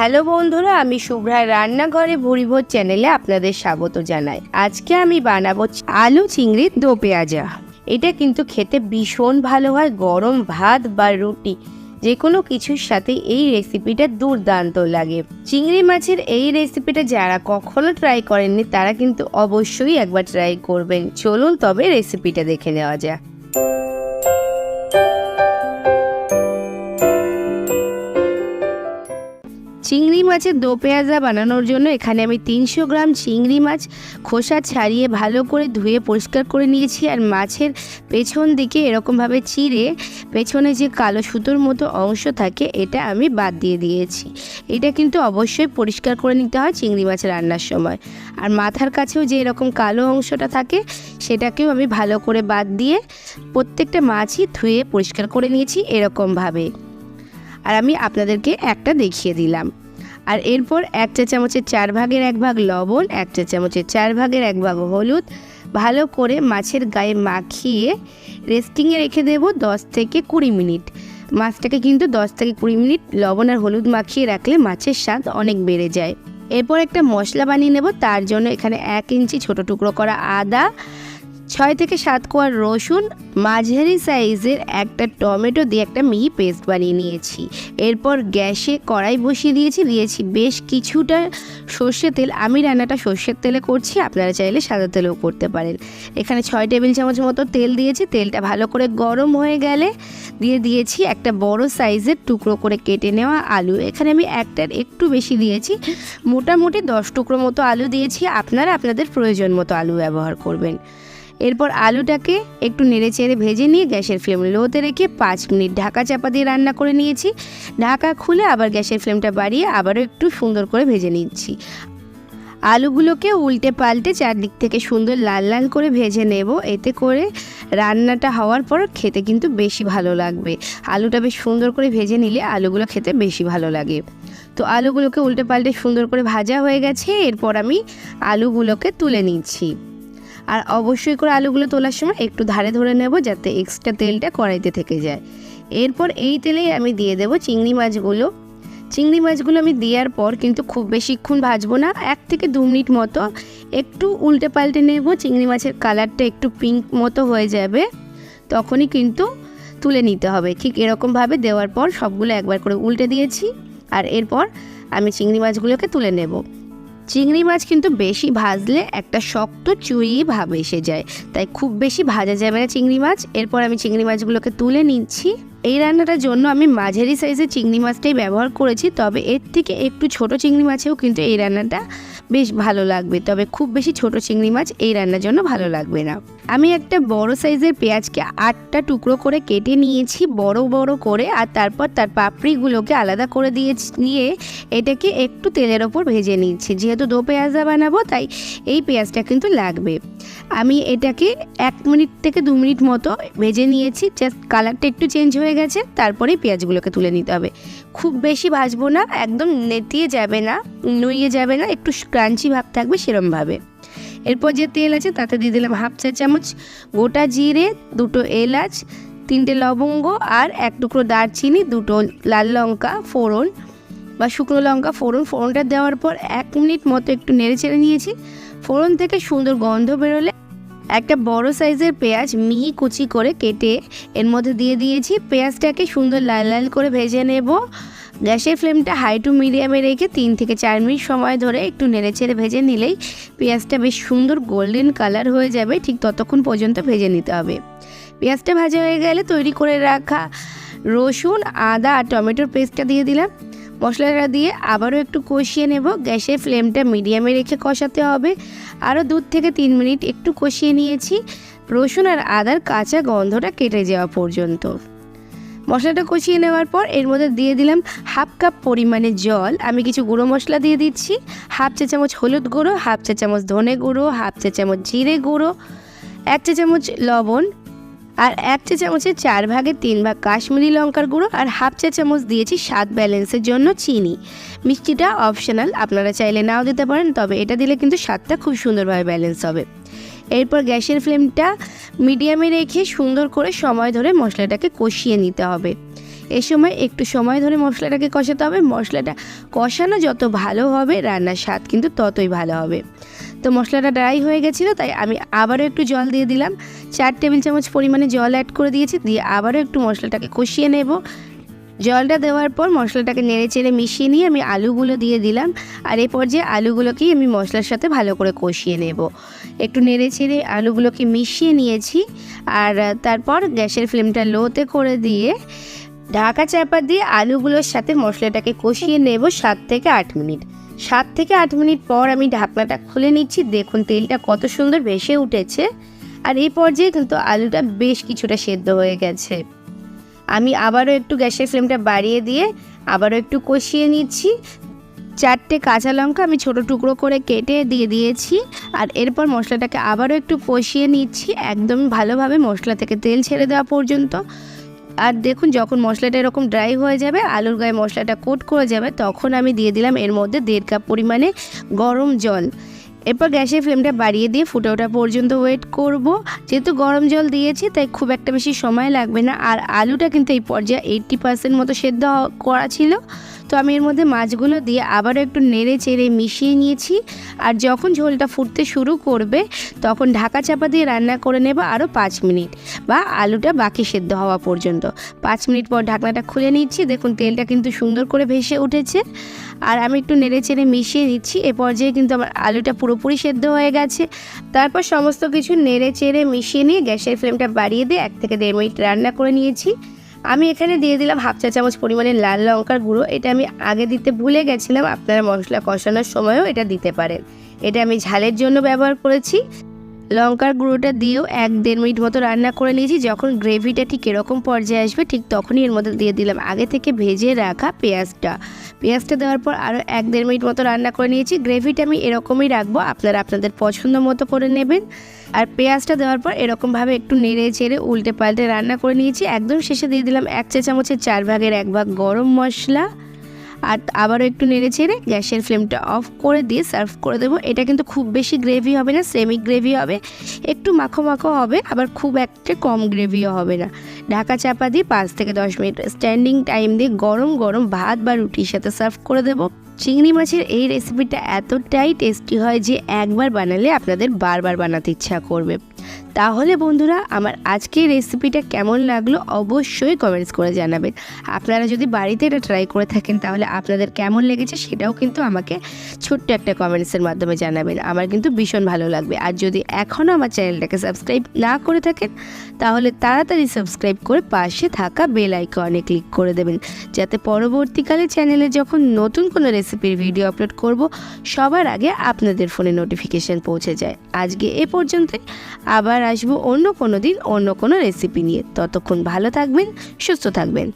Hello বন্ধুরা, আমি শুভ্রায় রান্নাঘরে ভুরিভোজ চ্যানেলে আপনাদের স্বাগত জানাই। আজকে আমি বানাবো আলু চিংড়ির দো পেঁয়াজা। এটা কিন্তু খেতে ভীষণ ভালো হয়, গরম ভাত বা রুটি যে কোনো কিছুর সাথে এই রেসিপিটা দুর্দান্ত লাগে। চিংড়ি মাছের এই রেসিপিটা যারা কখনো ট্রাই করেননি, তারা কিন্তু অবশ্যই একবার ট্রাই করবেন। চলুন তবে রেসিপিটা দেখে নেওয়া যাক। চিংড়ি মাছের দো পেঁয়াজা বানানোর জন্য এখানে আমি তিনশো গ্রাম চিংড়ি মাছ খোসা ছাড়িয়ে ভালো করে ধুয়ে পরিষ্কার করে নিয়েছি। আর মাছের পেছন দিকে এরকমভাবে চিড়ে পেছনে যে কালো সুতোর মতো অংশ থাকে, এটা আমি বাদ দিয়ে দিয়েছি। এটা কিন্তু অবশ্যই পরিষ্কার করে নিতে হয় চিংড়ি মাছ রান্নার সময়। আর মাথার কাছেও যে এরকম কালো অংশটা থাকে, সেটাকেও আমি ভালো করে বাদ দিয়ে প্রত্যেকটা মাছই ধুয়ে পরিষ্কার করে নিয়েছি এরকমভাবে। আর আমি আপনাদেরকে একটা দেখিয়ে দিলাম। আর এরপর এক চা চামচের চার ভাগের এক ভাগ লবণ, এক চা চামচের চার ভাগের এক ভাগ হলুদ, ভালো করে মাছের গায়ে মাখিয়ে রেস্টিংয়ে রেখে দেব দশ থেকে কুড়ি মিনিট। মাছটাকে কিন্তু দশ থেকে কুড়ি মিনিট লবণ আর হলুদ মাখিয়ে রাখলে মাছের স্বাদ অনেক বেড়ে যায়। এরপর একটা মশলা বানিয়ে নেব, তার জন্য এখানে এক ইঞ্চি ছোট টুকরো করা আদা ছয় থেকে সাত কোয়ার রসুন, মাঝারি সাইজের একটা টমেটো দিয়ে একটা মিহি পেস্ট বানিয়ে নিয়েছি। এরপর গ্যাসে কড়াই বসিয়ে দিয়েছি দিয়েছি বেশ কিছুটা সর্ষের তেল। আমি রান্নাটা সর্ষের তেলে করছি, আপনারা চাইলে সাদা তেলেও করতে পারেন। এখানে ছয় টেবিল চামচ মতো তেল দিয়েছি, তেলটা ভালো করে গরম হয়ে গেলে দিয়ে দিয়েছি একটা বড় সাইজের টুকরো করে কেটে নেওয়া আলু। এখানে আমি একটার একটু বেশি দিয়েছি, মোটামুটি দশ টুকরো মতো আলু দিয়েছি। আপনারা আপনাদের প্রয়োজন মতো আলু ব্যবহার করবেন। এরপর আলুটাকে একটু নেড়ে চেড়ে ভেজে নিয়ে গ্যাসের ফ্লেম লোতে রেখে পাঁচ মিনিট ঢাকা চাপা দিয়ে রান্না করে নিয়েছি। ঢাকা খুলে আবার গ্যাসের ফ্লেমটা বাড়িয়ে আবারও একটু সুন্দর করে ভেজে নিচ্ছি। আলুগুলোকে উল্টে পাল্টে চারদিক থেকে সুন্দর লাল লাল করে ভেজে নেব। এতে করে রান্নাটা হওয়ার পর খেতে কিন্তু বেশি ভালো লাগবে। আলুটা বেশ সুন্দর করে ভেজে নিলে আলুগুলো খেতে বেশি ভালো লাগে। তো আলুগুলোকে উল্টে পাল্টে সুন্দর করে ভাজা হয়ে গেছে। এরপর আমি আলুগুলোকে তুলে নিচ্ছি। আর অবশ্যই করে আলুগুলো তোলার সময় একটু ধারে ধরে নেব যাতে এক্সট্রা তেলটা কড়াইতে থেকে যায়। এরপর এই তেলেই আমি দিয়ে দেব চিংড়ি মাছগুলো। চিংড়ি মাছগুলো আমি দেওয়ার পর কিন্তু খুব বেশিক্ষণ ভাজবো না, এক থেকে দু মিনিট মতো একটু উল্টে পাল্টে নেব, চিংড়ি মাছের কালারটা একটু পিঙ্ক মতো হয়ে যাবে, তখনই কিন্তু তুলে নিতে হবে। ঠিক এরকমভাবে দেওয়ার পর সবগুলো একবার করে উল্টে দিয়েছি, আর এরপর আমি চিংড়ি মাছগুলোকে তুলে নেব। চিংড়ি মাছ কিন্তু বেশি ভাজলে একটা শক্ত চুইয়ে ভাব এসে যায়। তাই খুব বেশি ভাজা যাবে না চিংড়ি মাছ। এরপর আমি চিংড়ি মাছগুলোকে তুলে নিচ্ছি। এই রান্নাটার জন্য আমি মাঝারি সাইজের চিংড়ি মাছটাই ব্যবহার করেছি, তবে এর থেকে একটু ছোট চিংড়ি মাছেও কিন্তু এই রান্নাটা বেশ ভালো লাগবে। তবে খুব বেশি ছোট চিংড়ি মাছ এই রান্নার জন্য ভালো লাগবে না। আমি একটা বড় সাইজের পেঁয়াজকে আটটা টুকরো করে কেটে নিয়েছি, বড় বড় করে, আর তারপর তার পাপড়িগুলোকে আলাদা করে দিয়ে নিয়ে এটাকে একটু তেলের ওপর ভেজে নিচ্ছি। যেহেতু দো পেঁয়াজা বানাবো, তাই এই পেঁয়াজটা কিন্তু লাগবে। আমি এটাকে এক মিনিট থেকে দু মিনিট মতো ভেজে নিয়েছি। জাস্ট কালারটা একটু চেঞ্জ হয়ে গেছে, তারপরে পেঁয়াজগুলোকে তুলে নিতে হবে। খুব বেশি ভাজবো না, একদম নেতিয়ে যাবে না, নুইয়ে যাবে না, একটু ক্রাঞ্চি ভাব থাকবে সেরমভাবে। এরপর যে তেল আছে তাতে দিয়ে দিলাম হাফ চা চামচ গোটা জিরে, দুটো এলাচ, তিনটে লবঙ্গ আর এক টুকরো দারচিনি, দুটো লাল লঙ্কা ফোড়ন বা শুকনো লঙ্কা ফোড়ন। ফোড়নটা দেওয়ার পর এক মিনিট মতো একটু নেড়ে চেড়ে নিয়েছি। ফোড়ন থেকে সুন্দর গন্ধ বেরোলে একটা বড় সাইজের পেঁয়াজ মিহি কুচি করে কেটে এর মধ্যে দিয়ে দিয়েছি। পেঁয়াজটাকে সুন্দর লাল লাল করে ভেজে নেব। গ্যাসের ফ্লেমটা হাই টু মিডিয়ামে রেখে তিন থেকে চার মিনিট সময় ধরে একটু নেড়ে চেড়ে ভেজে নিলেই পেঁয়াজটা বেশ সুন্দর গোল্ডেন কালার হয়ে যাবে। ঠিক ততক্ষণ পর্যন্ত ভেজে নিতে হবে। পেঁয়াজটা ভাজা হয়ে গেলে তৈরি করে রাখা রসুন, আদা আর টমেটোর পেস্টটা দিয়ে দিলাম। মশলাটা দিয়ে আবারও একটু কষিয়ে নেব। গ্যাসের ফ্লেমটা মিডিয়ামে রেখে কষাতে হবে। আরও দু থেকে তিন মিনিট একটু কষিয়ে নিয়েছি। রসুন আর আদার কাঁচা গন্ধটা কেটে যাওয়া পর্যন্ত। মশলাটা কষিয়ে নেওয়ার পর এর মধ্যে দিয়ে দিলাম হাফ কাপ পরিমাণে জল। আমি কিছু গুঁড়ো মশলা দিয়ে দিচ্ছি। হাফ চা চামচ হলুদ গুঁড়ো, হাফ চা চামচ ধনে গুঁড়ো, হাফ চা চামচ জিরে গুঁড়ো, এক চা চামচ লবণ আর এক চা চামচের চার ভাগের তিন ভাগ কাশ্মীরি লঙ্কার গুঁড়ো আর হাফ চা চামচ দিয়েছি স্বাদ ব্যালেন্সের জন্য চিনি। মিষ্টিটা অপশনাল আপনারা চাইলে নাও দিতে পারেন, তবে এটা দিলে কিন্তু স্বাদটা খুব সুন্দরভাবে ব্যালেন্স হবে। এরপর গ্যাসের ফ্লেমটা মিডিয়ামে রেখে সুন্দর করে সময় ধরে মশলাটাকে কষিয়ে নিতে হবে। এ সময় একটু সময় ধরে মশলাটাকে কষাতে হবে। মশলাটা কষানো যত ভালো হবে, রান্নার স্বাদ কিন্তু ততই ভালো হবে। তো মশলাটা ড্রাই হয়ে গেছিল, তাই আমি আবারও একটু জল দিয়ে দিলাম। চার টেবিল চামচ পরিমাণে জল অ্যাড করে দিয়েছি, দিয়ে আবারও একটু মশলাটাকে কষিয়ে নেব। জলটা দেওয়ার পর মশলাটাকে নেড়ে চেড়ে মিশিয়ে নিয়ে আমি আলুগুলো দিয়ে দিলাম, আর এই পর্যায়ে আলুগুলোকেই আমি মশলার সাথে ভালো করে কষিয়ে নেব। একটু নেড়ে চেড়ে আলুগুলোকে মিশিয়ে নিয়েছি, আর তারপর গ্যাসের ফ্লেমটা লোতে করে দিয়ে ঢাকা চাপা দিয়ে আলুগুলোর সাথে মশলাটাকে কষিয়ে নেব সাত থেকে আট মিনিট। সাত থেকে আট মিনিট পর আমি ঢাকনাটা খুলে নিচ্ছি। দেখুন, তেলটা কত সুন্দর ভেসে উঠেছে। আর এই পর্যায়ে কিন্তু আলুটা বেশ কিছুটা সেদ্ধ হয়ে গেছে। আমি আবারও একটু গ্যাসের ফ্লেমটা বাড়িয়ে দিয়ে আবারও একটু কষিয়ে নিচ্ছি। চারটে কাঁচা লঙ্কা আমি ছোট টুকরো করে কেটে দিয়ে দিয়েছি। আর এরপর মশলাটাকে আবারও একটু কষিয়ে নিচ্ছি, একদম ভালোভাবে মশলা থেকে তেল ছেড়ে দেওয়া পর্যন্ত। আর দেখুন, যখন মশলাটা এরকম ড্রাই হয়ে যাবে, আলুর গায়ে মশলাটা কোট করে যাবে, তখন আমি দিয়ে দিলাম এর মধ্যে দেড় কাপ পরিমাণে গরম জল। এরপর গ্যাসের ফ্লেমটা বাড়িয়ে দিয়ে ফুটে ওঠা পর্যন্ত ওয়েট করব। যেহেতু গরম জল দিয়েছি, তাই খুব একটা বেশি সময় লাগবে না। আর আলুটা কিন্তু এই পর্যায়ে এইট্টি পার্সেন্ট মতো সেদ্ধ করা ছিল। তো আমি এর মধ্যে মাছগুলো দিয়ে আবারও একটু নেড়ে চেড়ে মিশিয়ে নিয়েছি। আর যখন ঝোলটা ফুটতে শুরু করবে, তখন ঢাকা চাপা দিয়ে রান্না করে নেব আরও পাঁচ মিনিট বা আলুটা বাকি সেদ্ধ হওয়া পর্যন্ত। পাঁচ মিনিট পর ঢাকনাটা খুলে নিচ্ছি। দেখুন, তেলটা কিন্তু সুন্দর করে ভেসে উঠেছে। আর আমি একটু নেড়ে চেড়ে মিশিয়ে নিচ্ছি। এ পর্যায়ে কিন্তু আমার আলুটা পুরোপুরি সেদ্ধ হয়ে গেছে। তারপর সমস্ত কিছু নেড়ে চেড়ে মিশিয়ে নিয়ে গ্যাসের ফ্লেমটা বাড়িয়ে দিয়ে এক থেকে দেড় মিনিট রান্না করে নিয়েছি। আমি এখানে দিয়ে দিলাম হাফ চা চামচ পরিমাণে লাল লঙ্কার গুঁড়ো। এটা আমি আগে দিতে ভুলে গেছিলাম, আপনারা মশলা কষানোর সময়ও এটা দিতে পারেন। এটা আমি ঝালের জন্য ব্যবহার করেছি। লঙ্কার গুঁড়োটা দিয়েও এক দেড় মিনিট মতো রান্না করে নিয়েছি। যখন গ্রেভিটা ঠিক এরকম পর্যায়ে আসবে, ঠিক তখনই এর মধ্যে দিয়ে দিলাম। আগে থেকে ভেজে রাখা পেঁয়াজটা। পেঁয়াজটা দেওয়ার পর আরও এক দেড় মিনিট মতো রান্না করে নিয়েছি। গ্রেভিটা আমি এরকমই রাখব, আপনারা আপনাদের পছন্দ মতো করে নেবেন। আর পেঁয়াজটা দেওয়ার পর এরকমভাবে একটু নেড়ে চেড়ে উল্টে পাল্টে রান্না করে নিয়েছি। একদম শেষে দিয়ে দিলাম এক চা চামচের চার ভাগের এক ভাগ গরম মশলা। আর আবারও একটু নেড়ে চেড়ে গ্যাসের ফ্লেমটা অফ করে দিয়ে সার্ভ করে দেবো। এটা কিন্তু খুব বেশি গ্রেভি হবে না সেমি গ্রেভি হবে। একটু মাখো মাখো হবে, আবার খুব একটা কম গ্রেভিও হবে না। ঢাকা চাপা দিয়ে পাঁচ থেকে দশ মিনিট স্ট্যান্ডিং টাইম দিয়ে গরম গরম ভাত বা রুটির সাথে সার্ভ করে দেবো। চিংড়ি মাছের এই রেসিপিটা এতটাই টেস্টি হয় যে একবার বানালে আপনাদের বারবার বানাতে ইচ্ছা করবে। তাহলে বন্ধুরা আমার আজকের রেসিপিটা কেমন লাগল অবশ্যই কমেন্টস করে জানাবেন। আপনারা যদি বাড়িতে এটা ট্রাই করে থাকেন, তাহলে আপনাদের কেমন লেগেছে সেটাও কিন্তু আমাকে ছোট্ট একটা কমেন্টসের মাধ্যমে জানাবেন। আমার কিন্তু ভীষণ ভালো লাগবে। আর যদি এখনও আমার চ্যানেলটাকে সাবস্ক্রাইব না করে থাকেন, তাহলে তাড়াতাড়ি সাবস্ক্রাইব করে পাশে থাকা বেল আইকনে ক্লিক করে দেবেন। যাতে পরবর্তীকালে চ্যানেলে যখন নতুন কোনো রেসিপির ভিডিও আপলোড করব, সবার আগে আপনাদের ফোনে নোটিফিকেশান পৌঁছে যায়। আজকে এ পর্যন্তই। আবার আসব অন্য কোনো দিন অন্য কোনো রেসিপি নিয়ে। ততক্ষণ ভালো থাকবেন সুস্থ থাকবেন।